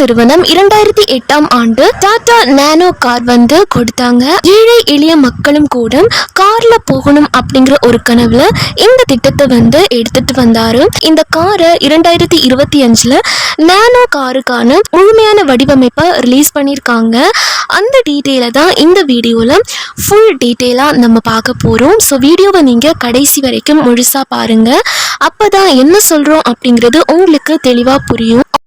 நிறுவனம் இரண்டாயிரத்தி எட்டாம் ஆண்டு டாடா நானோ கார் வந்து கொடுத்தாங்க. ஏழை எளிய மக்களும் கூட கார்ல போகணும் அப்படிங்கிற ஒரு கனவுல இந்த திட்டத்தை வந்து எடுத்துட்டு வந்தாரு. இந்த காரை இரண்டாயிரத்தி இருபத்தி அஞ்சுல நானோ காருக்கான முழுமையான வடிவமைப்பை ரிலீஸ் பண்ணியிருக்காங்க. அந்த டீட்டெயிலை தான் இந்த வீடியோவில் ஃபுல் டீட்டெயிலாக நம்ம பார்க்க போகிறோம் ஸோ வீடியோவை நீங்கள் கடைசி வரைக்கும் முழுசாக பாருங்கள் அப்போ தான் என்ன சொல்கிறோம் அப்படிங்கிறது உங்களுக்கு தெளிவாக புரியும்.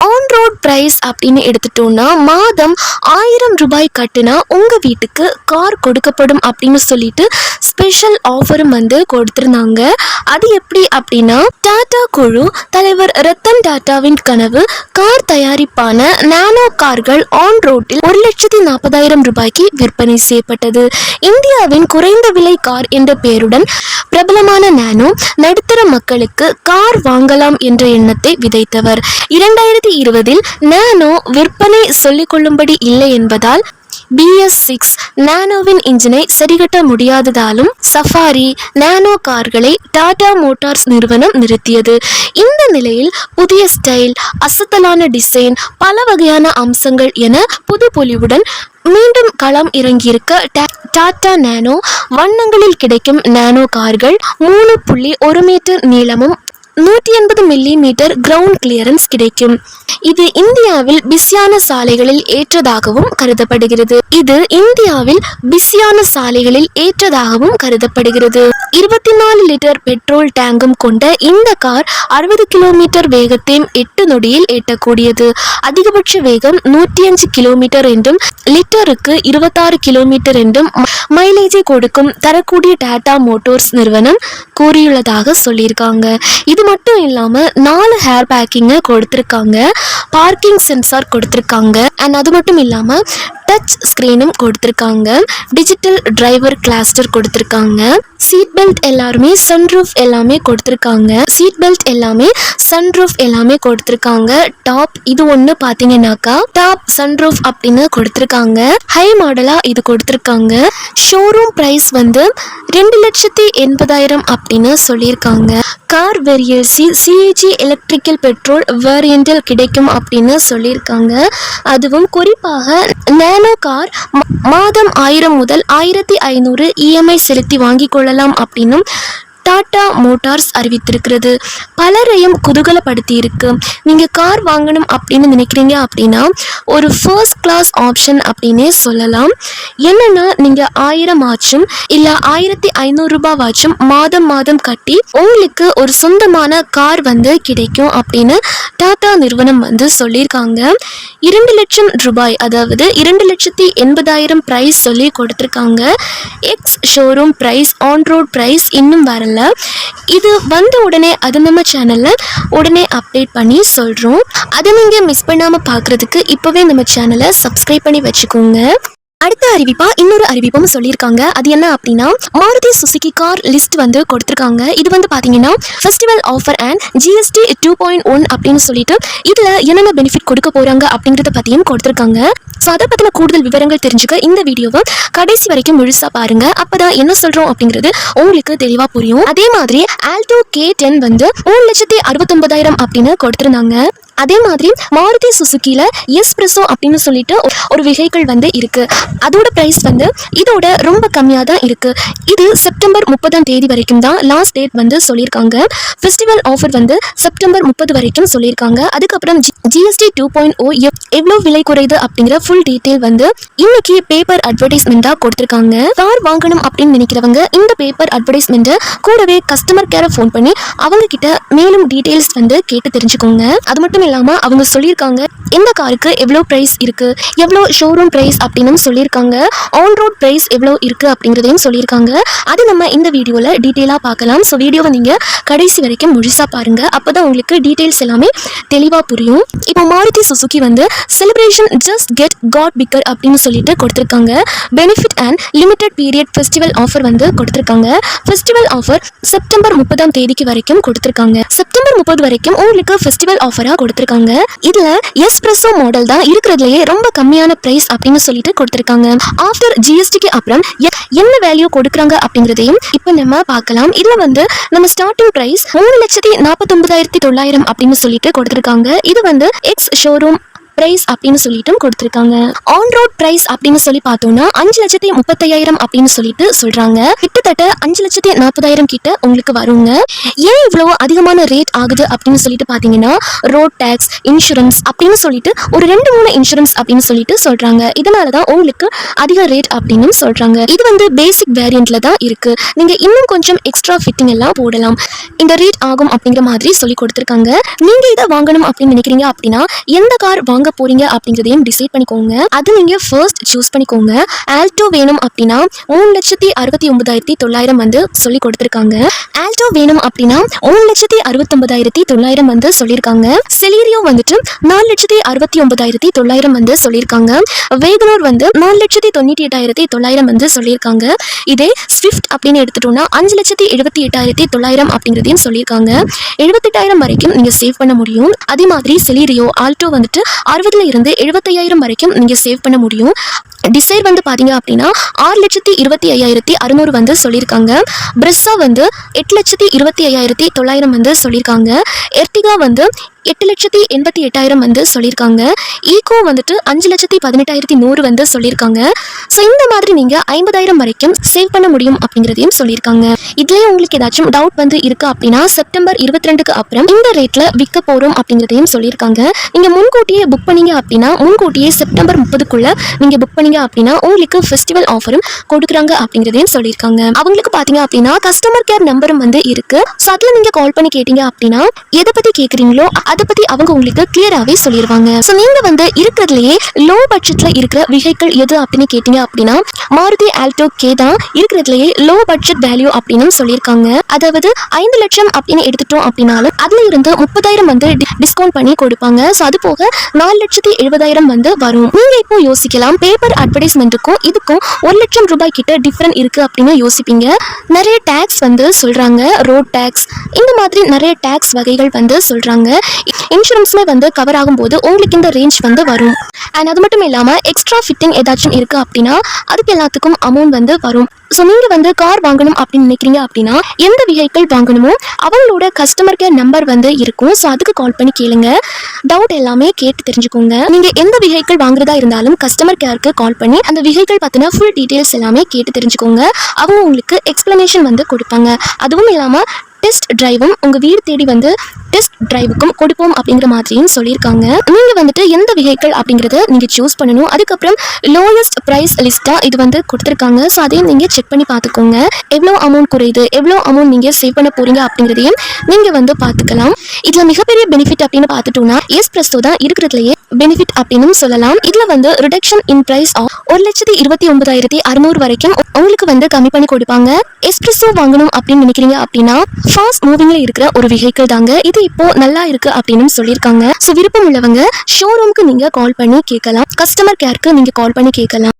ஆன் ரோட் ப்ரைஸ் அப்படின்னு எடுத்துட்டோம்னா மாதம் ஆயிரம் ரூபாய் கட்டுனா உங்கள் வீட்டுக்கு கார் கொடுக்கப்படும் அப்படின்னு சொல்லிட்டு ஸ்பெஷல் ஆஃபரும் வந்து கொடுத்துருந்தாங்க. அது எப்படி அப்படின்னா டாடா குழு தலைவர் ரத்தன் டாட்டாவின் கனவு கார் தயாரிப்பான நானோ கார்கள் ஆன் ரோட்டில் ஒரு லட்சம் லட்சத்தி நாற்பதாயிரம் ரூபாய்க்கு விற்பனை செய்யப்பட்டது. இந்தியாவின் குறைந்த விலை கார் என்ற பெயருடன் பிரபலமான நானோ நடுத்தர மக்களுக்கு கார் வாங்கலாம் என்ற எண்ணத்தை விதைத்தவர். இரண்டாயிரத்தி இருபதில் நானோ விற்பனை சொல்லிக்கொள்ளும்படி இல்லை என்பதால் பிஎஸ் சிக்ஸ் நானோவின் இன்ஜினை சரிகட்ட முடியாததாலும் சஃபாரி நானோ கார்களை டாடா மோட்டார்ஸ் நிறுவனம் நிறுத்தியது. இந்த நிலையில் புதிய ஸ்டைல் அசத்தலான டிசைன் பல வகையான அம்சங்கள் என புது பொலிவுடன் மீண்டும் களம் இறங்கியிருக்க டா- டாடா நானோ வண்ணங்களில் கிடைக்கும் நானோ கார்கள் மூணு புள்ளி ஒரு மீட்டர் நீளமும் நூற்றி எண்பது மில்லி மீட்டர் கிரவுண்ட் கிளியரன்ஸ் கிடைக்கும். இது இந்தியாவில் பிஸியான சாலைகளில் ஏற்றதாகவும் கருதப்படுகிறது. இது இந்தியாவில் பிஸியான சாலைகளில் ஏற்றதாகவும் கருதப்படுகிறது. இருபத்தி நாலு லிட்டர் பெட்ரோல் டேங்கும் கொண்ட இந்த கார் அறுபது கிலோமீட்டர் வேகத்தையும் எட்டு நொடியில் எட்டக்கூடியது அதிகபட்ச வேகம் நூற்றி அஞ்சு கிலோமீட்டர் என்றும் லிட்டருக்கு இருபத்தாறு கிலோமீட்டர் என்றும் மைலேஜை கொடுக்கும் தரக்கூடிய டாடா மோட்டோர்ஸ் நிறுவனம் கூறியுள்ளதாக சொல்லியிருக்காங்க. இது மட்டும் இல்லாமல் நாலு ஹேர் பேக்கிங்கை கொடுத்துருக்காங்க. பார்க்கிங் சென்சார் கொடுத்துருக்காங்க. அண்ட் அது மட்டும் இல்லாமல் டச் ஸ்க்ரீனும் கொடுத்துருக்காங்க. டிஜிட்டல் டிரைவர் கிளாஸ்டர் கொடுத்துருக்காங்க. சீட் பெல்ட் எல்லாருமே சன்ரூஃப் எல்லாமே கொடுத்துருக்காங்க. சீட் பெல்ட் எல்லாமே சன்ரூஃப் எல்லாமே கொடுத்துருக்காங்க. டாப் இது ஒன்று பார்த்தீங்கன்னாக்கா டாப் சன்ரூஃப் அப்படின்னு கொடுத்துருக்காங்க. ஹை மாடலாக இது கொடுத்துருக்காங்க. ஷோரூம் ப்ரைஸ் வந்து ரெண்டு லட்சத்தி எண்பதாயிரம் அப்படின்னு சொல்லியிருக்காங்க. கார் வேரியர்சி சிஏஜி எலக்ட்ரிக்கல் பெட்ரோல் வேரியண்டில் கிடைக்கும் அப்படின்னு சொல்லியிருக்காங்க. அதுவும் குறிப்பாக நேனோ கார் மாதம் ஆயிரம் முதல் ஆயிரத்தி ஐநூறு இஎம்ஐ செலுத்தி வாங்கிக் கொள்ளலாம் அப்படின்னும் டாடா மோட்டார்ஸ் அறிவித்திருக்கிறது. பலரையும் குதூகலப்படுத்தியிருக்கு. நீங்கள் கார் வாங்கணும் அப்படின்னு நினைக்கிறீங்க அப்படின்னா ஒரு ஃபர்ஸ்ட் கிளாஸ் ஆப்ஷன் அப்படின்னே சொல்லலாம். என்னென்னா நீங்கள் ஆயிரம் ஆச்சும் இல்லை ஆயிரத்தி ஐநூறுரூபாவாச்சும் மாதம் மாதம் கட்டி உங்களுக்கு ஒரு சொந்தமான கார் வந்து கிடைக்கும் அப்படின்னு டாடா நிறுவனம் வந்து சொல்லியிருக்காங்க. இரண்டு லட்சம் ரூபாய் அதாவது இரண்டு லட்சத்தி எண்பதாயிரம் ப்ரைஸ் சொல்லி கொடுத்துருக்காங்க. Ex showroom price on road price இன்னும் வரல. இது வந்த உடனே அது நம்ம சேனலில் உடனே அப்டேட் பண்ணி சொல்கிறோம் அதை நீங்கள் மிஸ் பண்ணாமல் பார்க்குறதுக்கு இப்போவே நம்ம சேனலை சப்ஸ்கிரைப் பண்ணி வச்சுக்கோங்க. அடுத்த அறிவிப்பா இன்னொரு அறிவிப்பும் சொல்லியிருக்காங்க. அது என்ன அப்படின்னா மாருதி சுசுகி கார் லிஸ்ட் வந்து கொடுத்துருக்காங்க. இது வந்து பார்த்தீங்கன்னா festival offer and GST two point one அப்படின்னு சொல்லிட்டு இதில் என்னென்ன பெனிஃபிட் கொடுக்க போகிறாங்க அப்படின்றத பற்றியும் கொடுத்துருக்காங்க. ஸோ அதை பற்றின கூடுதல் விவரங்கள் தெரிஞ்சுக்க இந்த வீடியோவை கடைசி வரைக்கும் முழுசா பாருங்க. அப்பதான் என்ன சொல்கிறோம் அப்படிங்கிறது உங்களுக்கு தெளிவாக புரியும். அதே மாதிரி ஆல்டோ கே டென் வந்து மூணு லட்சத்தி அறுபத்தொன்பதாயிரம் அப்படின்னு கொடுத்துருந்தாங்க. அதே மாதிரி மாருதி சுசுக்கில எஸ்பிரஸோ அப்படின்னு சொல்லிட்டு ஒரு- ஒரு வெஹிக்கிள் வந்து இருக்குது அதோட ப்ரைஸ் வந்து இதோட ரொம்ப கம்மியாக தான் இருக்குது இது செப்டம்பர் முப்பதாம் தேதி வரைக்கும் தான் லாஸ்ட் டேட் வந்து சொல்லியிருக்காங்க. ஃபெஸ்டிவல் ஆஃபர் வந்து செப்டம்பர் முப்பது வரைக்கும் சொல்லியிருக்காங்க. அதுக்கப்புறம் ஜிஎஸ்டி டூ பாயிண்ட் ஓ எவ்வளோ விலை குறையுது அப்படிங்கிற ஃபுல் டீட்டெயில் வந்து இன்னைக்கு பேப்பர் அட்வர்டைஸ்மெண்ட்டாக கொடுத்துருக்காங்க. கார் வாங்கணும் அப்படின்னு நினைக்கிறவங்க இந்த பேப்பர் அட்வர்டைஸ்மெண்ட்டை கூடவே கஸ்டமர் கேரை ஃபோன் பண்ணி அவங்க கிட்ட மேலும் டீட்டெயில்ஸ் வந்து கேட்டு தெரிஞ்சுக்கோங்க. அது மட்டும் இல்லாமல் அவங்க சொல்லியிருக்காங்க. இந்த காருக்கு எவ்வளோ ப்ரைஸ் இருக்குது எவ்வளோ ஷோரூம் ப்ரைஸ் அப்படின்னு சொல்லியிருக்காங்க. ஆன் ரோட் ப்ரைஸ் எவ்வளோ இருக்குது அப்படிங்கிறதையும் சொல்லியிருக்காங்க. அது நம்ம இந்த வீடியோவில் டீட்டெயிலாக பார்க்கலாம். ஸோ வீடியோவை நீங்கள் கடைசி வரைக்கும் முழுசாக பாருங்கள் அப்போ தான் உங்களுக்கு டீட்டெயில்ஸ் எல்லாமே தெளிவாக புரியும். இப்போ மாருதி சுசுகி வந்து celebration just get got bigger அப்படின்னு சொல்லிட்டு கொடுத்துருக்காங்க. Benefit and limited period festival offer வந்து கொடுத்துருக்காங்க. ஃபெஸ்டிவல் ஆஃபர் செப்டம்பர் முப்பதாம் தேதிக்கு வரைக்கும் கொடுத்துருக்காங்க. செப்டம்பர் முப்பது வரைக்கும் உங்களுக்கு ஃபெஸ்டிவல் ஆஃபராக கொடுத்துருக்காங்க. இதில் எஸ்பிரஸோ மாடல் தான் இருக்கிறதுலையே ரொம்ப கம்மியான ப்ரைஸ் அப்படின்னு சொல்லிட்டு கொடுத்துருக்காங்க. ஆஃப்டர் ஜிஎஸ்டிக்கு அப்புறம் என்ன வேல்யூ கொடுக்குறாங்க அப்படிங்கிறதையும் இப்போ நம்ம பார்க்கலாம். இதில் வந்து நம்ம ஸ்டார்டிங் ப்ரைஸ் மூணு லட்சத்தி நாற்பத்தொன்பதாயிரத்தி தொள்ளாயிரம் அப்படின்னு சொல்லிட்டு கொடுத்துருக்காங்க. இது வந்து எக்ஸ் ஷோரூம் பிரைஸ் அப்படின்னு சொல்லிட்டும் கொடுத்துருக்காங்க. ஆன் ரோட் பிரைஸ் அப்படின்னு சொல்லி பார்த்தோம்னா அஞ்சு லட்சத்தி முப்பத்தையாயிரம் அப்படின்னு சொல்லிட்டு சொல்றாங்க. கிட்டத்தட்ட அஞ்சு லட்சத்தி நாற்பதாயிரம் கிட்ட உங்களுக்கு வருங்க. ஏன் இவ்வளவு அதிகமான ரேட் ஆகுது அப்படின்னு சொல்லிட்டு பார்த்தீங்கன்னா ரோட் டேக்ஸ் இன்சூரன்ஸ் அப்படின்னு சொல்லிட்டு ஒரு ரெண்டு மூணு இன்சூரன்ஸ் அப்படின்னு சொல்லிட்டு சொல்றாங்க. இதனால தான் உங்களுக்கு அதிக ரேட் அப்படின்னு சொல்றாங்க. இது வந்து பேசிக் வேரியண்ட்ல தான் இருக்கு. நீங்க இன்னும் கொஞ்சம் எக்ஸ்ட்ரா ஃபிட்டிங் எல்லாம் போடலாம். இந்த ரேட் ஆகும் அப்படிங்கிற மாதிரி சொல்லி கொடுத்துருக்காங்க. நீங்க இதை வாங்கணும் அப்படின்னு நினைக்கிறீங்க அப்படின்னா எந்த கார் வாங்க போறீங்க அப்படிங்கிறதையும் டிசைட் பண்ணிக்கோங்க. அது நீங்க ஃபர்ஸ்ட் சூஸ் பண்ணிக்கோங்க. ஆல்டோ வேணும் அப்படின்னா மூணு லட்சத்தி அறுபத்தி ஒன்பதாயிரத்தி தொள்ளாயிரம் வந்து சொல்லி கொடுத்துருக்காங்க. ஆல்டோ வேணும் அப்படின்னா மூணு லட்சத்தி அறுபத்தொன்பதாயிரத்தி தொள்ளாயிரம் வந்து சொல்லியிருக்காங்க. செலீரியோ வந்துட்டு நாலு லட்சத்தி அறுபத்தி ஒன்பதாயிரத்தி தொள்ளாயிரம் வந்து சொல்லியிருக்காங்க. வேகனூர் வந்து நாலு லட்சத்தி தொண்ணூற்றி எட்டாயிரத்தி தொள்ளாயிரம் வந்து சொல்லியிருக்காங்க. இதே ஸ்விஃப்ட் அப்படின்னு எடுத்துட்டோம்னா அஞ்சு லட்சத்தி எழுபத்தி எட்டாயிரத்தி தொள்ளாயிரம் அப்படிங்கிறதையும் சொல்லியிருக்காங்க. எழுபத்தெட்டாயிரம் வரைக்கும் நீங்கள் சேவ் பண்ண முடியும். அதே மாதிரி செலீரியோ ஆல்டோ வந்துட்டு அறுபதுல இருந்து எழுபத்தையாயிரம் வரைக்கும் நீங்க சேவ் பண்ண முடியும். டிசைர் வந்து பார்த்தீங்க அப்படின்னா ஆறு லட்சத்தி இருபத்தி ஐயாயிரத்தி அறுநூறு வந்து சொல்லியிருக்காங்க. பிரெஸ்ஸா வந்து எட்டு லட்சத்தி இருபத்தி ஐயாயிரத்தி தொள்ளாயிரம் வந்து சொல்லியிருக்காங்க. எர்டிகா வந்து எட்டு லட்சத்தி எண்பத்தி எட்டாயிரம் வந்து சொல்லியிருக்காங்க. ஈகோ வந்துட்டு அஞ்சு லட்சத்தி பதினெட்டாயிரத்தி நூறு வந்து சொல்லியிருக்காங்க. ஸோ இந்த மாதிரி நீங்கள் ஐம்பதாயிரம் வரைக்கும் சேவ் பண்ண முடியும் அப்படிங்கிறதையும் சொல்லியிருக்காங்க. இதுலேயே உங்களுக்கு ஏதாச்சும் டவுட் வந்து இருக்கு அப்படின்னா செப்டம்பர் இருபத்தி ரெண்டுக்கு அப்புறம் இந்த ரேட்டில் விற்க போகிறோம் அப்படிங்கிறதையும் சொல்லியிருக்காங்க. நீங்கள் முன்கூட்டியே புக் பண்ணீங்க அப்படின்னா முன்கூட்டியே செப்டம்பர் முப்பதுக்குள்ளே நீங்கள் புக் பண்ணீங்க அப்படின்னா உங்களுக்கு ஃபெஸ்டிவல் ஆஃபரும் கொடுக்குறாங்க அப்படிங்கிறதையும் சொல்லியிருக்காங்க. அவங்களுக்கு பார்த்தீங்க அப்படின்னா கஸ்டமர் கேர் நம்பரும் வந்து இருக்கு. ஸோ அதில் நீங்கள் கால் பண்ணி கேட்டீங்க அப்படின்னா எதை பற்றி கேட்குறீங்களோ அதை பற்றி அவங்க உங்களுக்கு கிளியராகவே சொல்லிடுவாங்க ஸோ நீங்கள் வந்து இருக்கிறதுலையே லோ பட்ஜெட்டில் இருக்கிற வெஹிக்கிள் எது அப்படின்னு கேட்டீங்க அப்படின்னா மாருதி ஆல்டோ கே தான் இருக்கிறதுலையே லோ பட்ஜெட் வேல்யூ அப்படின்னு சொல்லியிருக்காங்க. அதாவது ஐந்து லட்சம் அப்படின்னு எடுத்துட்டோம் அப்படின்னாலும் அதுல இருந்து முப்பதாயிரம் வந்து டிஸ்கவுண்ட் பண்ணி கொடுப்பாங்க. ஸோ அது போக நாலு லட்சத்தி எழுபதாயிரம் வந்து வரும். நீங்க இப்போ யோசிக்கலாம். பேப்பர் அட்வர்டைஸ்மெண்ட்டுக்கும் இதுக்கும் ஒரு லட்சம் ரூபாய் கிட்ட டிஃப்ரெண்ட் இருக்கு அப்படின்னு யோசிப்பீங்க. நிறைய டேக்ஸ் வந்து சொல்றாங்க. ரோட் டேக்ஸ் இந்த மாதிரி நிறைய டேக்ஸ் வகைகள் வந்து சொல்றாங்க. இன்சூரன்ஸுமே வந்து கவர் ஆகும்போது உங்களுக்கு இந்த ரேஞ்ச் வந்து வரும். அண்ட் அது மட்டும் இல்லாமல் எக்ஸ்ட்ரா ஃபிட்டிங் ஏதாச்சும் இருக்குது அப்படின்னா அதுக்கு எல்லாத்துக்கும் அமௌண்ட் வந்து வரும். ஸோ நீங்கள் வந்து கார் வாங்கணும் அப்படின்னு நினைக்கிறீங்க அப்படின்னா எந்த வெஹிக்கிள் வாங்கணுமோ அவங்களோட கஸ்டமர் கேர் நம்பர் வந்து இருக்கும். ஸோ அதுக்கு கால் பண்ணி கேளுங்க. டவுட் எல்லாமே கேட்டு தெரிஞ்சுக்கோங்க. நீங்கள் எந்த வெஹிக்கிள் வாங்குறதா இருந்தாலும் கஸ்டமர் கேருக்கு கால் பண்ணி அந்த வெஹிக்கிள் பற்றின ஃபுல் டீட்டெயில்ஸ் எல்லாமே கேட்டு தெரிஞ்சுக்கோங்க. அவங்க உங்களுக்கு எக்ஸ்ப்ளனேஷன் வந்து கொடுப்பாங்க. அதுவும் இல்லாமல் டெஸ்ட் டிரைவும் உங்கள் வீடு தேடி வந்து டெஸ்ட் டிரைவுக்கும் கொடுப்போம் அப்படிங்கிற மாதிரியும் சொல்லியிருக்காங்க. நீங்கள் வந்துட்டு எந்த வெஹிக்கிள் அப்படிங்கிறத நீங்கள் சூஸ் பண்ணணும். அதுக்கப்புறம் லோயஸ்ட் ப்ரைஸ் லிஸ்ட்டாக இது வந்து கொடுத்துருக்காங்க. ஸோ அதையும் நீங்கள் செக் பண்ணி பார்த்துக்கோங்க. எவ்வளோ அமௌண்ட் குறையுது? எவ்வளோ அமௌண்ட் நீங்கள் சேவ் பண்ண போகிறீங்க அப்படிங்கிறதையும் நீங்கள் வந்து பார்த்துக்கலாம். இதில் மிகப்பெரிய பெனிஃபிட் அப்படின்னு பார்த்துட்டோம்னா எஸ் ப்ரெஸ்ஸோ தான் இருக்கிறதுலையே பெனிஃபிட் அப்படின்னு சொல்லலாம். இதில் வந்து ரிடக்ஷன் இன் பிரைஸ் ஆஃப் ஒரு லட்சத்தி இருபத்தி ஒன்பதாயிரத்தி அறுநூறு வரைக்கும் உங்களுக்கு வந்து கம்மி பண்ணி கொடுப்பாங்க. எஸ்பிரஸோ வாங்கணும் அப்படின்னு நினைக்கிறீங்க அப்படின்னா ஃபாஸ்ட் மூவிங்ல இருக்கிற ஒரு வெஹிக்கிள் தாங்க. இது இப்போ நல்லா இருக்கு அப்படின்னு சொல்லியிருக்காங்க. ஸோ விருப்பம் உள்ளவங்க ஷோரூம்க்கு நீங்க கால் பண்ணி கேட்கலாம். கஸ்டமர் கேருக்கு நீங்க கால் பண்ணி கேட்கலாம்.